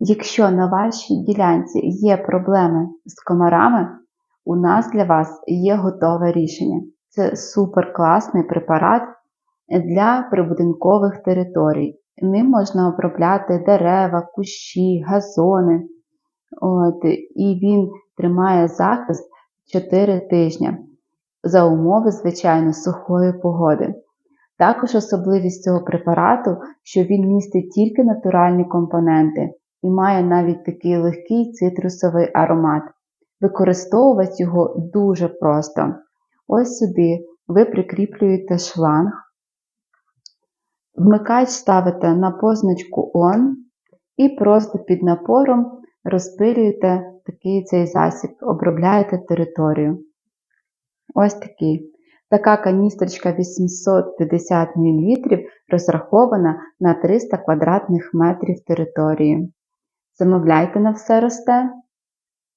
Якщо на вашій ділянці є проблеми з комарами, у нас для вас є готове рішення. Це супер класний препарат для прибудинкових територій. Ним можна обробляти дерева, кущі, газони. От, і він тримає захист 4 тижні за умови, звичайно, сухої погоди. Також особливість цього препарату, що він містить тільки натуральні компоненти і має навіть такий легкий цитрусовий аромат. Використовувати його дуже просто. Ось сюди ви прикріплюєте шланг, вмикач ставите на позначку ON і просто під напором розпилюєте такий цей засіб, обробляєте територію. Ось такий. Така каністрочка 850 мл розрахована на 300 квадратних метрів території. Замовляйте на все росте.